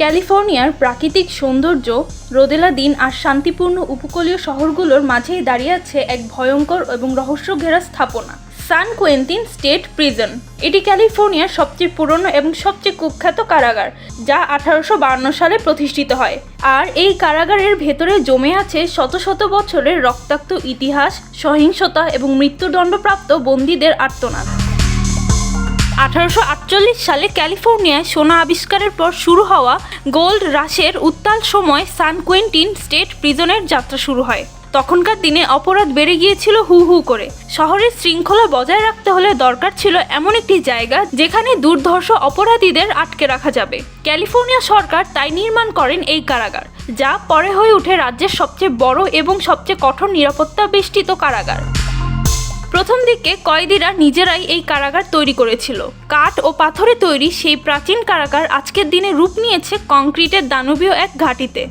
ক্যালিফোর্নিয়ার প্রাকৃতিক সৌন্দর্য, রোদেলা দিন আর শান্তিপূর্ণ উপকূলীয় শহরগুলোর মাঝেই দাঁড়িয়ে আছে এক ভয়ঙ্কর এবং রহস্য ঘেরা স্থাপনা, সান কোয়েন্টিন স্টেট প্রিজন। এটি ক্যালিফোর্নিয়ার সবচেয়ে পুরনো এবং সবচেয়ে কুখ্যাত কারাগার, যা আঠারোশো সালে প্রতিষ্ঠিত হয়। আর এই কারাগারের ভেতরে জমে আছে শত শত বছরের রক্তাক্ত ইতিহাস, সহিংসতা এবং মৃত্যুদণ্ডপ্রাপ্ত বন্দীদের আর্তনাদ। আঠারোশো আটচল্লিশ সালে ক্যালিফোর্নিয়ায় সোনা আবিষ্কারের পর শুরু হওয়া গোল্ড রাশের উত্তাল সময় সান কুয়েন্টিন স্টেট প্রিজনের যাত্রা শুরু হয়। তখনকার দিনে অপরাধ বেড়ে গিয়েছিল হু হু করে। শহরের শৃঙ্খলা বজায় রাখতে হলে দরকার ছিল এমন একটি জায়গা যেখানে দুর্ধর্ষ অপরাধীদের আটকে রাখা যাবে। ক্যালিফোর্নিয়া সরকার তাই নির্মাণ করেন এই কারাগার, যা পরে হয়ে ওঠে রাজ্যের সবচেয়ে বড় এবং সবচেয়ে কঠোর নিরাপত্তা বেষ্টিত কারাগার। প্রথম দিকে কয়েদিরা নিজেরাই এই কারাগার তৈরি করেছিল। কাঠ ও পাথরে তৈরি সেই প্রাচীন কারাগার আজকের দিনে রূপ নিয়েছে কংক্রিটের দানবীয় এক ঘাঁটিতে।